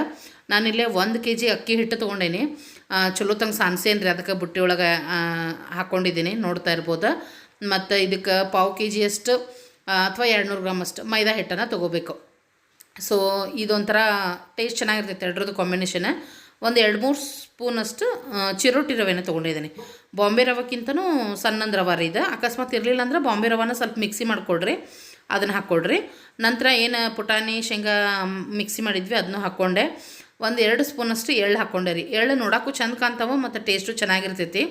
ನಾನಿಲ್ಲೇ ಒಂದು ಕೆ ಜಿ ಅಕ್ಕಿ ಹಿಟ್ಟು ತೊಗೊಂಡೇನಿ. ಚಲೋ ತಂಗೆ ಸಾನ್ಸೇನು ರೀ ಅದಕ್ಕೆ ಬುಟ್ಟಿ ಒಳಗೆ ಹಾಕ್ಕೊಂಡಿದ್ದೀನಿ ನೋಡ್ತಾ ಇರ್ಬೋದು. ಮತ್ತು ಇದಕ್ಕೆ ಪಾವು ಕೆ ಜಿಯಷ್ಟು ಅಥವಾ ಎರಡು ನೂರು ಗ್ರಾಮ್ ಅಷ್ಟು ಮೈದಾ ಹಿಟ್ಟನ್ನು ತೊಗೋಬೇಕು. ಸೊ ಇದೊಂಥರ ಟೇಸ್ಟ್ ಚೆನ್ನಾಗಿರ್ತೈತೆ ಎರಡರದ್ದು ಕಾಂಬಿನೇಷನ್ ಒಂದು ಎರಡು ಮೂರು ಸ್ಪೂನಷ್ಟು ಚಿರೋಟಿ ರವೆನ ತೊಗೊಂಡಿದ್ದೀನಿ ಬಾಂಬೆ ರವಕ್ಕಿಂತನೂ ಸಣ್ಣಂದು ರವೆ ರೀ ಇದು. ಅಕಸ್ಮಾತ್ ಇರಲಿಲ್ಲ ಅಂದ್ರೆ ಬಾಂಬೆ ರವಾನ ಸ್ವಲ್ಪ ಮಿಕ್ಸಿ ಮಾಡಿಕೊಡ್ರಿ, ಅದನ್ನು ಹಾಕ್ಕೊಡ್ರಿ ನಂತರ ಏನು ಪುಟಾಣಿ, ಶೇಂಗಾ ಮಿಕ್ಸಿ ಮಾಡಿದ್ವಿ ಅದನ್ನು ಹಾಕ್ಕೊಂಡೆ ಒಂದು ಎರಡು ಸ್ಪೂನಷ್ಟು ಎಳ್ಳು ಹಾಕ್ಕೊಂಡೆ ರೀ. ಎಳ್ಳು ನೋಡೋಕ್ಕೂ ಚಂದ ಕಾಣ್ತಾವೆ, ಮತ್ತು ಟೇಸ್ಟು ಚೆನ್ನಾಗಿರ್ತೈತಿ.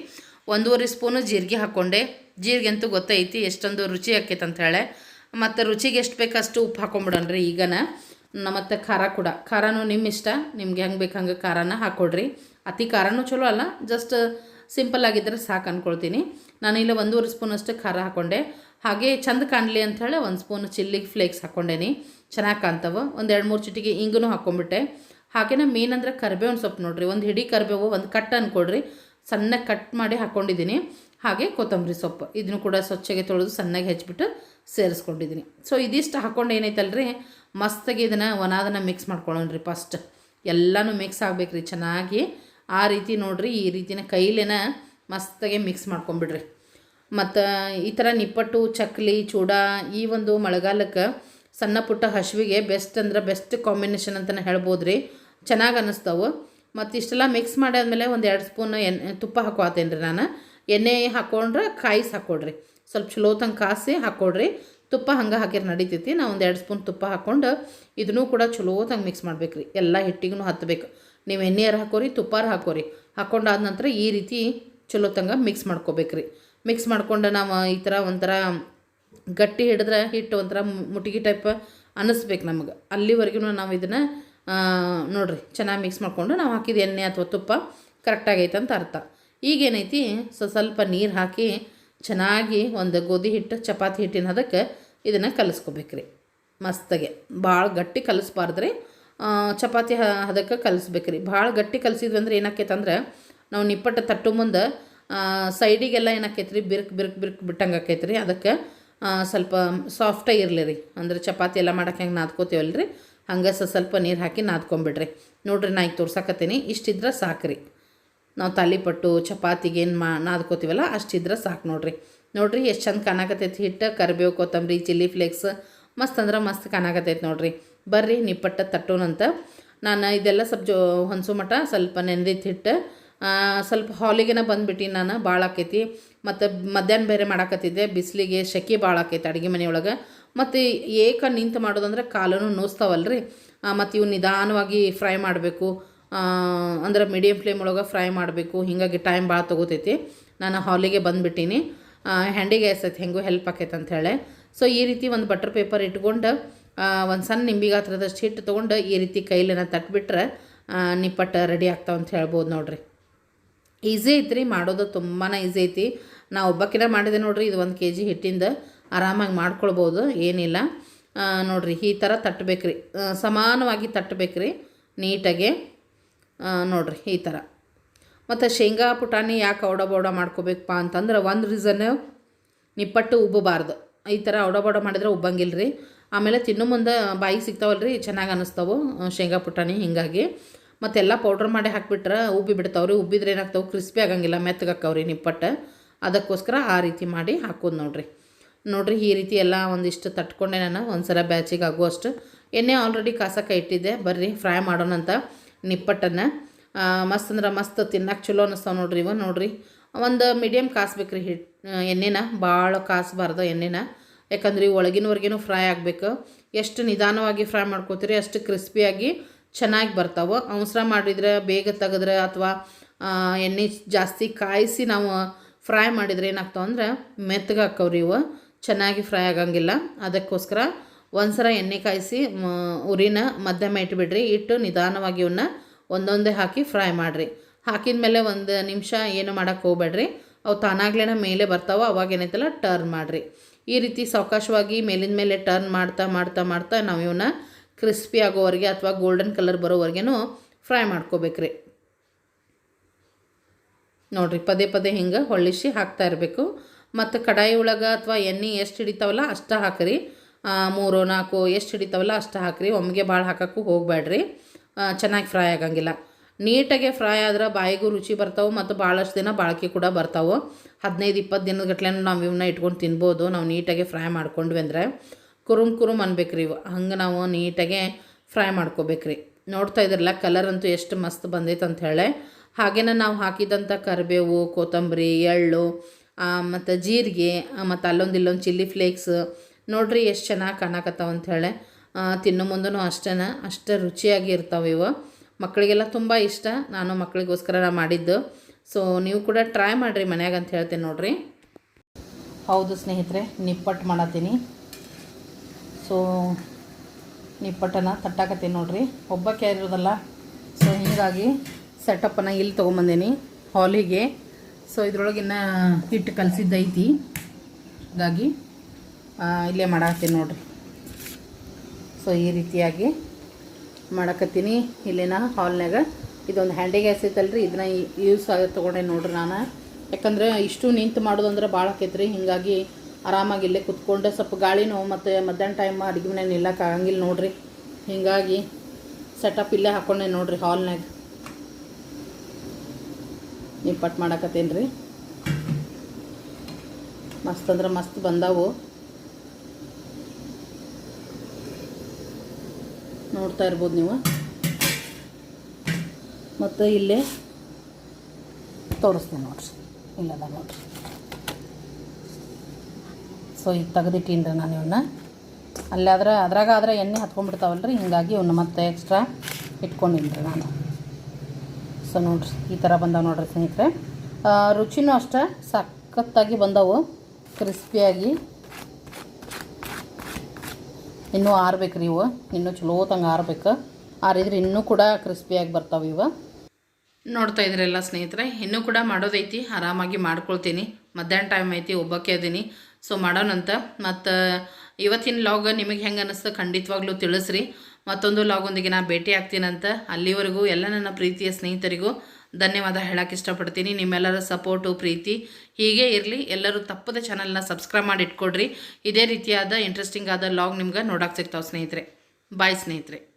ಒಂದೂವರೆ ಸ್ಪೂನು ಜೀರಿಗೆ ಹಾಕ್ಕೊಂಡೆ ಜೀರಿಗೆ ಅಂತೂ ಗೊತ್ತೈತಿ, ಎಷ್ಟೊಂದು ರುಚಿ ಆಕೈತೆ ಹೇಳಿ. ಮತ್ತು ರುಚಿಗೆ ಎಷ್ಟು ಬೇಕಷ್ಟು ಉಪ್ಪು ರೀ ಈಗನ. ಮತ್ತು ಖಾರ ಕೂಡ. ಖಾರನೂ ನಿಮ್ಮ ಇಷ್ಟ, ನಿಮ್ಗೆ ಹೆಂಗೆ ಬೇಕು ಹಂಗೆ ಖಾರನ ಹಾಕ್ಕೊಡ್ರಿ ಅತಿ ಖಾರನೂ ಚಲೋ ಅಲ್ಲ ಜಸ್ಟ್ ಸಿಂಪಲ್ ಆಗಿದ್ದರೆ ಸಾಕು ಅಂದ್ಕೊಳ್ತೀನಿ ಇಲ್ಲ ಒಂದೂವರೆ ಸ್ಪೂನ್ ಅಷ್ಟು ಖಾರ ಹಾಕ್ಕೊಂಡೆ ಹಾಗೆ ಚಂದ ಕಾಣಲಿ ಅಂಥೇಳಿ ಒಂದು ಸ್ಪೂನ್ ಚಿಲ್ಲಿ ಫ್ಲೇಕ್ಸ್ ಹಾಕ್ಕೊಂಡೇನಿ ಚೆನ್ನಾಗಿ ಕಾಣ್ತವೆ. ಒಂದು ಎರಡು ಮೂರು ಚಿಟಿಗೆ ಹಿಂಗೂ ಹಾಕ್ಕೊಂಬಿಟ್ಟೆ ಹಾಗೆನೇ ಮೇನ್ ಅಂದ್ರೆ ಒಂದು ಸೊಪ್ಪು ನೋಡ್ರಿ. ಒಂದು ಹಿಡಿ ಕರಿಬೇವು, ಒಂದು ಕಟ್ ಅಂದ್ಕೊಡ್ರಿ ಸಣ್ಣಗೆ ಕಟ್ ಮಾಡಿ ಹಾಕ್ಕೊಂಡಿದ್ದೀನಿ ಹಾಗೆ ಕೊತ್ತಂಬರಿ ಸೊಪ್ಪು. ಇದನ್ನು ಕೂಡ ಸ್ವಚ್ಛಗೆ ತೊಳೆದು ಸಣ್ಣಗೆ ಹೆಚ್ಚಿಬಿಟ್ಟು ಸೇರಿಸ್ಕೊಂಡಿದ್ದೀನಿ ಸೊ ಇದಿಷ್ಟು ಹಾಕ್ಕೊಂಡು ಏನೈತಲ್ರಿ ಮಸ್ತಾಗಿ ಇದನ್ನು ಒಣದನ್ನು ಮಿಕ್ಸ್ ಮಾಡ್ಕೊಳ್ಳೋಣ್ರಿ ಫಸ್ಟ್ ಎಲ್ಲನೂ ಮಿಕ್ಸ್ ಆಗಬೇಕ್ರಿ, ಚೆನ್ನಾಗಿ. ಆ ರೀತಿ ನೋಡಿರಿ, ಈ ರೀತಿನ ಕೈಲೇನ ಮಸ್ತಾಗೆ ಮಿಕ್ಸ್ ಮಾಡ್ಕೊಂಬಿಡ್ರಿ. ಮತ್ತು ಈ ಥರ ನಿಪ್ಪಟ್ಟು, ಚಕ್ಲಿ, ಚೂಡ, ಈ ಒಂದು ಮಳೆಗಾಲಕ್ಕೆ ಸಣ್ಣ ಪುಟ್ಟ ಹಸುವಿಗೆ ಬೆಸ್ಟ್ ಅಂದ್ರೆ ಬೆಸ್ಟ್ ಕಾಂಬಿನೇಷನ್ ಅಂತಲೇ ಹೇಳ್ಬೋದು ರೀ ಚೆನ್ನಾಗಿ ಅನ್ನಿಸ್ತಾವೆ ಮತ್ತು ಇಷ್ಟೆಲ್ಲ ಮಿಕ್ಸ್ ಮಾಡಾದ್ಮೇಲೆ ಒಂದು ಎರಡು ಸ್ಪೂನ್ ಎಣ್ಣೆ ತುಪ್ಪ ಹಾಕೋತೇನೆ ರೀ ನಾನು. ಎಣ್ಣೆ ಹಾಕ್ಕೊಂಡ್ರೆ ಕಾಯಿಸಿ ಹಾಕ್ಕೊಡ್ರಿ ಸ್ವಲ್ಪ ಚಲೋ ತಂಗೆ ಕಾಸಿ ಹಾಕ್ಕೊಡ್ರಿ ತುಪ್ಪ ಹಂಗೆ ಹಾಕಿದ್ರೆ ನಡಿತೈತಿ. ನಾವು ಒಂದು ಎರಡು ಸ್ಪೂನ್ ತುಪ್ಪ ಹಾಕ್ಕೊಂಡು ಇದನ್ನೂ ಕೂಡ ಚಲೋ ತಂಗೆ ಮಿಕ್ಸ್ ಮಾಡ್ಬೇಕು ರೀ ಎಲ್ಲ ಹಿಟ್ಟಿಗೂ ಹತ್ತಬೇಕು ನೀವು ಎಣ್ಣೆಯಾರು ಹಾಕೋರಿ ತುಪ್ಪಾರ ಹಾಕೋರಿ. ಹಾಕ್ಕೊಂಡಾದ ನಂತರ ಈ ರೀತಿ ಚಲೋ ತಂಗ ಮಿಕ್ಸ್ ಮಾಡ್ಕೋಬೇಕ್ರಿ. ಮಿಕ್ಸ್ ಮಾಡ್ಕೊಂಡು ನಾವು ಈ ಥರ ಒಂಥರ ಗಟ್ಟಿ ಹಿಡಿದ್ರೆ ಹಿಟ್ಟು ಒಂಥರ ಮು- ಮುಟಿಗೆ ಟೈಪ್ ಅನ್ನಿಸ್ಬೇಕು ನಮಗೆ. ಅಲ್ಲಿವರೆಗೂ ನಾವು ಇದನ್ನು ನೋಡಿರಿ ಚೆನ್ನಾಗಿ ಮಿಕ್ಸ್ ಮಾಡಿಕೊಂಡು ನಾವು ಹಾಕಿದ ಎಣ್ಣೆ ಅಥವಾ ತುಪ್ಪ ಕರೆಕ್ಟಾಗೈತೆ ಅಂತ ಅರ್ಥ. ಈಗೇನೈತಿ ಸೊ ಸ್ವಲ್ಪ ನೀರು ಹಾಕಿ ಚೆನ್ನಾಗಿ ಒಂದು ಗೋಧಿ ಹಿಟ್ಟು, ಚಪಾತಿ ಹಿಟ್ಟಿನ ಅದಕ್ಕೆ ಇದನ್ನು ಕಲಿಸ್ಕೋಬೇಕ್ರಿ. ಮಸ್ತಾಗೆ. ಭಾಳ ಗಟ್ಟಿ ಕಲಿಸ್ಬಾರ್ದ್ರಿ. ಚಪಾತಿ ಅದಕ್ಕೆ ಕಲಿಸ್ಬೇಕ್ರಿ. ಭಾಳ ಗಟ್ಟಿ ಕಲಿಸಿದ್ವಿ ಅಂದ್ರೆ ಏನಾಕೈತಂದ್ರೆ ನಾವು ನಿಪ್ಪಟ್ಟು ತಟ್ಟು ಮುಂದೆ ಸೈಡಿಗೆಲ್ಲ ಏನಾಕೈತೆ ರೀ ಬಿರ್ಕ್ ಬಿರ್ಕ್ ಬಿರ್ಕ್ ಬಿಟ್ಟಂಗೆ ಆಕೈತೆ ರೀ ಅದಕ್ಕೆ ಸ್ವಲ್ಪ ಸಾಫ್ಟಾಗಿ ಇರಲಿ ರೀ ಅಂದ್ರೆ ಚಪಾತಿ ಎಲ್ಲ ಮಾಡಕ್ಕೆ ಹೆಂಗೆ ನಾದ್ಕೋತೀವಲ್ಲ ರೀ ಹಂಗೆ ಸ್ವಲ್ಪ ನೀರು ಹಾಕಿ ನಾದ್ಕೊಂಬಿಡ್ರಿ. ನೋಡ್ರಿ ನಾ ಈಗ ತೋರ್ಸಕತ್ತೀನಿ. ಇಷ್ಟಿದ್ರೆ ಸಾಕ್ರಿ. ನಾವು ತಾಲಿಪಟ್ಟು ಚಪಾತಿಗೆ ಏನು ಮಾ ನಾದ್ಕೋತೀವಲ್ಲ ಅಷ್ಟಿದ್ರೆ ಸಾಕು ನೋಡ್ರಿ. ನೋಡ್ರಿ ಎಷ್ಟು ಚಂದ ಕಾಣಕತ್ತೈತಿ. ಹಿಟ್ಟು, ಕರಿಬೇವು, ಕೊತ್ತಂಬರಿ, ಚಿಲ್ಲಿ ಫ್ಲೇಕ್ಸ್. ಮಸ್ತ್ ಅಂದ್ರೆ ಮಸ್ತ್ ಕಾಣಕತ್ತೈತಿ ನೋಡ್ರಿ. ಬರ್ರಿ ನಿಪ್ಪಟ್ಟ ತಟ್ಟೋನಂತ. ನಾನು ಇದೆಲ್ಲ ಸ್ವಲ್ಪ ಜೋ ಹೊನ್ಸು ಮಟ ಸ್ವಲ್ಪ ನೆನೆದಿತ್ತು ಹಿಟ್ಟು. ಸ್ವಲ್ಪ ಹಾಲಿಗೆನ ಬಂದುಬಿಟ್ಟು ನಾನು ಭಾಳ ಆಕೈತಿ. ಮತ್ತು ಮಧ್ಯಾಹ್ನ ಬೇರೆ ಮಾಡಾಕತ್ತಿದ್ದೆ. ಬಿಸಿಲಿಗೆ ಶೆಕೆ ಭಾಳ ಆಕೈತಿ ಅಡುಗೆ ಮನೆಯೊಳಗೆ ಮತ್ತು ಏಕ ನಿಂತು ಮಾಡೋದಂದ್ರೆ ಕಾಲೂ ನೋಸ್ತಾವಲ್ರಿ. ಮತ್ತು ಇವು ನಿಧಾನವಾಗಿ ಫ್ರೈ ಮಾಡಬೇಕು. ಅಂದ್ರೆ ಮೀಡಿಯಮ್ ಫ್ಲೇಮ್ ಒಳಗೆ ಫ್ರೈ ಮಾಡಬೇಕು. ಹೀಗಾಗಿ ಟೈಮ್ ಭಾಳ ತೊಗೋತೈತಿ. ನಾನು ಹಾಲಿಗೆ ಬಂದುಬಿಟ್ಟೀನಿ. ಹ್ಯಾಂಡಿಗೆ ಎಸೈತಿ, ಹೆಂಗೂ ಹೆಲ್ಪ್ ಆಕೈತೆ ಅಂಥೇಳಿ ಸೊ ಈ ರೀತಿ ಒಂದು ಬಟರ್ ಪೇಪರ್ ಇಟ್ಕೊಂಡು ಒಂದು ಸಣ್ಣ ನಿಂಬೆ ಗಾತ್ರದಷ್ಟು ಹಿಟ್ಟು ತೊಗೊಂಡು ಈ ರೀತಿ ಕೈಲಿನ ತಟ್ಬಿಟ್ರೆ ನಿಪ್ಪಟ್ಟು ರೆಡಿ ಆಗ್ತಾವ ಅಂತ ಹೇಳ್ಬೋದು ನೋಡಿರಿ. ಈಸಿ ಐತ್ರಿ, ಮಾಡೋದು ತುಂಬಾ ಈಸಿ ಐತಿ. ನಾ ಒಬ್ಬಕ್ಕಿನ ಮಾಡಿದೆ ನೋಡಿರಿ, ಇದು ಒಂದು ಕೆ ಜಿ ಹಿಟ್ಟಿಂದ ಆರಾಮಾಗಿ ಮಾಡ್ಕೊಳ್ಬೋದು, ಏನಿಲ್ಲ. ನೋಡಿರಿ, ಈ ಥರ ತಟ್ಟಬೇಕ್ರಿ ಸಮಾನವಾಗಿ ತಟ್ಟಬೇಕ್ರಿ ನೀಟಾಗೆ. ನೋಡ್ರಿ, ಈ ಥರ ಮತ್ತು ಶೇಂಗಾ ಪುಟಾಣಿ ಯಾಕೆ ಔಡ ಬೌಡ ಮಾಡ್ಕೋಬೇಕಪ್ಪ ಅಂತಂದ್ರೆ ಒಂದು ರೀಸನ್ ನಿಪ್ಪಟ್ಟು ಉಬ್ಬಬಾರ್ದು ಈ ಥರ ಔಡ ಬೌಡ ಮಾಡಿದ್ರೆ ಉಬ್ಬಂಗಿಲ್ಲ ರೀ ಆಮೇಲೆ ತಿನ್ನು ಮುಂದೆ ಬಾಯಿಗೆ ಸಿಗ್ತಾವಲ್ಲ ರೀ ಚೆನ್ನಾಗಿ ಅನ್ನಿಸ್ತಾವೆ ಶೇಂಗಾ ಪುಟಾಣಿ ಹೀಗಾಗಿ. ಮತ್ತೆಲ್ಲ ಪೌಡ್ರ್ ಮಾಡಿ ಹಾಕಿಬಿಟ್ರೆ ಉಬ್ಬಿ ಬಿಡ್ತಾವ್ರಿ. ಉಬ್ಬಿದ್ರೆ ಏನಾಗ್ತಾವೆ ಕ್ರಿಸ್ಪಿ ಆಗಂಗಿಲ್ಲ ಮೆತ್ತಗಾಕವ್ರಿ ನಿಪ್ಪಟ್ಟು. ಅದಕ್ಕೋಸ್ಕರ ಆ ರೀತಿ ಮಾಡಿ ಹಾಕೋದು ನೋಡಿರಿ. ನೋಡಿರಿ, ಈ ರೀತಿ ಎಲ್ಲ ಒಂದಿಷ್ಟು ತಟ್ಕೊಂಡೆ ನಾನು. ಒಂದು ಸಲ ಬ್ಯಾಚಿಗೆ ಆಗುವಷ್ಟು. ಎಣ್ಣೆ ಆಲ್ರೆಡಿ ಕಾಸಕ್ಕೆ ಇಟ್ಟಿದ್ದೆ. ಬರ್ರಿ ಫ್ರೈ ಮಾಡೋಣಂತ. ನಿಪ್ಪಟ್ಟನ್ನು. ಮಸ್ತ್ ಅಂದ್ರೆ ಮಸ್ತ್ ತಿನ್ನಕ್ಕೆ ಚಲೋ ಅನ್ನಿಸ್ತಾವೆ ನೋಡ್ರಿ ಇವ, ನೋಡ್ರಿ. ಒಂದು ಮೀಡಿಯಮ್ ಕಾಸ್ಬೇಕ್ರಿ ಹಿಟ್ ಎಣ್ಣೆನ, ಭಾಳ ಕಾಸಬಾರ್ದು ಎಣ್ಣೆನ. ಯಾಕಂದ್ರೆ ಒಳಗಿನವರೆಗೇನು ಫ್ರೈ ಆಗಬೇಕು. ಎಷ್ಟು ನಿಧಾನವಾಗಿ ಫ್ರೈ ಮಾಡ್ಕೋತೀರಿ, ಅಷ್ಟು ಕ್ರಿಸ್ಪಿಯಾಗಿ ಚೆನ್ನಾಗಿ ಬರ್ತಾವೆ. ಅವಸರ ಮಾಡಿದ್ರೆ, ಬೇಗ ತೆಗೆದ್ರೆ ಅಥವಾ ಎಣ್ಣೆ ಜಾಸ್ತಿ ಕಾಯಿಸಿ ನಾವು ಫ್ರೈ ಮಾಡಿದ್ರೆ ಏನಾಗ್ತಾವೆ ಅಂದ್ರೆ ಮೆತ್ತಗೆ ಹಾಕವ್ರಿ ಇವು. ಚೆನ್ನಾಗಿ ಫ್ರೈ ಆಗಂಗಿಲ್ಲ. ಅದಕ್ಕೋಸ್ಕರ ಒಂದ್ಸಲ ಎಣ್ಣೆ ಕಾಯಿಸಿ ಉರಿನ ಮಧ್ಯಮ ಇಟ್ಬಿಡ್ರಿ. ಇಟ್ಟು ನಿಧಾನವಾಗಿ ಇವನ್ನ ಒಂದೊಂದೇ ಹಾಕಿ ಫ್ರೈ ಮಾಡಿರಿ. ಹಾಕಿದ ಮೇಲೆ ಒಂದು ನಿಮಿಷ ಏನು ಮಾಡೋಕ್ಕೆ ಹೋಗ್ಬೇಡ್ರಿ. ಅವು ತಾನಾಗ್ಲೇನ ಮೇಲೆ ಬರ್ತಾವೆ, ಅವಾಗ ಏನೈತಲ್ಲ ಟರ್ನ್ ಮಾಡಿರಿ. ಈ ರೀತಿ ಸಾವಕಾಶವಾಗಿ ಮೇಲಿನ ಮೇಲೆ ಟರ್ನ್ ಮಾಡ್ತಾ ಮಾಡ್ತಾ ಮಾಡ್ತಾ ನಾವು ಇವನ್ನ ಕ್ರಿಸ್ಪಿ ಆಗೋವರೆಗೆ ಅಥವಾ ಗೋಲ್ಡನ್ ಕಲರ್ ಬರೋವರೆಗೇನು ಫ್ರೈ ಮಾಡ್ಕೋಬೇಕ್ರಿ. ನೋಡ್ರಿ, ಪದೇ ಪದೇ ಹಿಂಗೆ ಹೊಳ್ಳಿಸಿ ಹಾಕ್ತಾ ಇರಬೇಕು. ಮತ್ತು ಕಡಾಯಿ ಒಳಗೆ ಅಥವಾ ಎಣ್ಣೆ ಎಷ್ಟು ಹಿಡಿತಾವಲ್ಲ ಅಷ್ಟು ಹಾಕಿರಿ. ಮೂರು, ನಾಲ್ಕು, ಎಷ್ಟು ಹಿಡಿತಾವಲ್ಲ ಅಷ್ಟು ಹಾಕಿರಿ. ಒಮ್ಮೆಗೆ ಭಾಳ ಹಾಕೋಕ್ಕೂ ಹೋಗಬೇಡ್ರಿ. ಚೆನ್ನಾಗಿ ಫ್ರೈ ಆಗಂಗಿಲ್ಲ. ನೀಟಾಗೆ ಫ್ರೈ ಆದ್ರೆ ಬಾಯಿಗೂ ರುಚಿ ಬರ್ತಾವೆ ಮತ್ತು ಭಾಳಷ್ಟು ದಿನ ಬಾಳಿಕೆ ಕೂಡ ಬರ್ತಾವೆ. ಹದಿನೈದು, ಇಪ್ಪತ್ತು ದಿನದ ಗಟ್ಲೆ ನಾವು ಇವನ್ನ ಇಟ್ಕೊಂಡು ತಿನ್ಬೋದು. ನಾವು ನೀಟಾಗೆ ಫ್ರೈ ಮಾಡ್ಕೊಂಡ್ವಿ ಅಂದರೆ ಕುರುಮ್ ಕುರುಮ್ ಅನ್ಬೇಕ್ರಿ ಇವು. ಹಂಗೆ ನಾವು ನೀಟಾಗೆ ಫ್ರೈ ಮಾಡ್ಕೋಬೇಕ್ರಿ. ನೋಡ್ತಾ ಇದ್ರಲ್ಲ ಕಲರ್ ಅಂತೂ ಎಷ್ಟು ಮಸ್ತ್ ಬಂದೈತೆ ಅಂತ ಹೇಳಿ. ಹಾಗೇನ ನಾವು ಹಾಕಿದಂಥ ಕರಿಬೇವು, ಕೊತ್ತಂಬರಿ, ಎಳ್ಳು ಮತ್ತು ಜೀರಿಗೆ ಮತ್ತು ಅಲ್ಲೊಂದು ಇಲ್ಲೊಂದು ಚಿಲ್ಲಿ ಫ್ಲೇಕ್ಸ್ ನೋಡ್ರಿ ಎಷ್ಟು ಚೆನ್ನಾಗಿ ಕಾಣಕತ್ತಾವ ಅಂಥೇಳಿ ತಿನ್ನೋ ಮುಂದೂ ಅಷ್ಟೇ ಅಷ್ಟು ರುಚಿಯಾಗಿ ಇರ್ತಾವೆ ಇವು. ಮಕ್ಕಳಿಗೆಲ್ಲ ತುಂಬ ಇಷ್ಟ, ನಾನು ಮಕ್ಕಳಿಗೋಸ್ಕರ ಮಾಡಿದ್ದು. ಸೊ ನೀವು ಕೂಡ ಟ್ರೈ ಮಾಡಿರಿ ಮನ್ಯಾಗ ಅಂತ ಹೇಳ್ತೀನಿ ನೋಡಿರಿ. ಹೌದು ಸ್ನೇಹಿತರೆ, ನಿಪ್ಪಟ್ಟು ಮಾಡತ್ತೀನಿ. ಸೊ ನಿಪ್ಪಟ್ಟನ ತಟ್ಟಾಕತ್ತೀನಿ ನೋಡ್ರಿ. ಒಬ್ಬಕ್ಕೆ ಇರೋದಲ್ಲ ಸೊ ಹೀಗಾಗಿ ಸೆಟಪ್ಪನ್ನು ಇಲ್ಲಿ ತೊಗೊಂಬಂದೀನಿ ಹಾಲಿಗೆ ಸೊ ಇದ್ರೊಳಗಿನ್ನ ಹಿಟ್ಟು ಕಲಸಿದ್ದೈತಿ. ಹಾಗಾಗಿ ಇಲ್ಲೇ ಮಾಡಾಕತ್ತೀನಿ ನೋಡ್ರಿ. ಸೊ ಈ ರೀತಿಯಾಗಿ ಮಾಡಕತ್ತೀನಿ. ಇಲ್ಲಿನ ಹಾಲ್ನಾಗ ಇದೊಂದು ಹ್ಯಾಂಡಿ ಗ್ಯಾಸ್ ಐತಲ್ರಿ. ಇದನ್ನ ಯೂಸ್ ಆಗ ತೊಗೊಂಡೆ ನೋಡ್ರಿ ನಾನು. ಯಾಕಂದ್ರೆ ಇಷ್ಟು ನಿಂತು ಮಾಡೋದಂದ್ರೆ ಭಾಳ ಆಕೈತ್ರಿ. ಹಿಂಗಾಗಿ ಆರಾಮಾಗಿ ಇಲ್ಲೇ ಕುತ್ಕೊಂಡು ಸ್ವಲ್ಪ ಗಾಳಿನೂ ಮತ್ತು ಮಧ್ಯಾಹ್ನ ಟೈಮ್ ಅಡುಗೆ ಮನೆ ನಿಲ್ಲಕ್ಕೆ ಆಗಂಗಿಲ್ಲ ನೋಡ್ರಿ. ಹೀಗಾಗಿ ಸೆಟಪ್ ಇಲ್ಲೇ ಹಾಕೊಂಡೆ ನೋಡ್ರಿ ಹಾಲ್ನಾಗ ನೀವು ಪಟ್ ಮಾಡಕತ್ತೇನು ರೀ. ಮಸ್ತ್ ಅಂದ್ರೆ ಮಸ್ತ್ ಬಂದಾವು. ನೋಡ್ತಾ ಇರ್ಬೋದು ನೀವು. ಮತ್ತು ಇಲ್ಲೇ ತೋರಿಸ್ತೀನಿ ನೋಡ್ರಿ. ಇಲ್ಲದ ನೋಡ್ರಿ. ಸೊ ಈಗ ತೆಗೆದಿಟ್ಟೀನಿ ನಾನು ಇವನ್ನ ಅಲ್ಲಿ ಆದ್ರೆ, ಅದ್ರಾಗ ಆದ್ರೆ ಎಣ್ಣೆ ಹತ್ಕೊಂಡ್ಬಿಡ್ತಾವಲ್ಲ ರೀ ಹಿಂಗಾಗಿ ಇವನ್ನ ಮತ್ತೆ ಎಕ್ಸ್ಟ್ರಾ ಇಟ್ಕೊಂಡಿನ್ರಿ ನಾನು. ಸೊ ನೋಡ್ರಿ, ಈ ಥರ ಬಂದಾವೆ ನೋಡ್ರಿ ಸ್ನೇಹಿತರೆ. ರುಚಿನೂ ಅಷ್ಟೇ, ಸಖತ್ತಾಗಿ ಬಂದವು. ಕ್ರಿಸ್ಪಿಯಾಗಿ ಇನ್ನೂ ಆರ್ಬೇಕು ರೀ ಇವು. ಇನ್ನೂ ಚಲೋ ತಂಗೆ ಆರ್ಬೇಕು. ಆರಿದ್ರೆ ಇನ್ನೂ ಕೂಡ ಕ್ರಿಸ್ಪಿಯಾಗಿ ಬರ್ತಾವೆ ಇವು. ನೋಡ್ತಾ ಇದ್ರಲ್ಲ ಸ್ನೇಹಿತರೆ, ಇನ್ನೂ ಕೂಡ ಮಾಡೋದೈತಿ, ಆರಾಮಾಗಿ ಮಾಡ್ಕೊಳ್ತೀನಿ. ಮಧ್ಯಾಹ್ನ ಟೈಮ್ ಐತಿ, ಒಬ್ಬಕ್ಕೆ ಅದೀನಿ. ಸೊ ಮಾಡೋಣಂತ ಮತ್ತು ಇವತ್ತಿನ ಲಾಗ್ ನಿಮಗೆ ಹೆಂಗೆ ಅನ್ನಿಸ್ತು ಖಂಡಿತವಾಗ್ಲೂ ತಿಳಿಸ್ರಿ. ಮತ್ತೊಂದು ಲಾಗೊಂದಿಗೆ ನಾನು ಭೇಟಿ ಆಗ್ತೀನಂತ ಅಲ್ಲಿವರೆಗೂ ಎಲ್ಲ ನನ್ನ ಪ್ರೀತಿಯ ಸ್ನೇಹಿತರಿಗೂ ಧನ್ಯವಾದ ಹೇಳಕ್ಕೆ ಇಷ್ಟಪಡ್ತೀನಿ. ನಿಮ್ಮೆಲ್ಲರ ಸಪೋರ್ಟು, ಪ್ರೀತಿ ಹೀಗೆ ಇರಲಿ. ಎಲ್ಲರೂ ತಪ್ಪದ ಚಾನಲ್ನ ಸಬ್ಸ್ಕ್ರೈಬ್ ಮಾಡಿ ಇಟ್ಕೊಡ್ರಿ. ಇದೇ ರೀತಿಯಾದ ಇಂಟ್ರೆಸ್ಟಿಂಗ್ ಆದ ಲಾಗ್ ನಿಮ್ಗೆ ನೋಡೋಕೆ ಸಿಗ್ತಾವೆ ಸ್ನೇಹಿತರೆ. ಬಾಯ್ ಸ್ನೇಹಿತರೆ.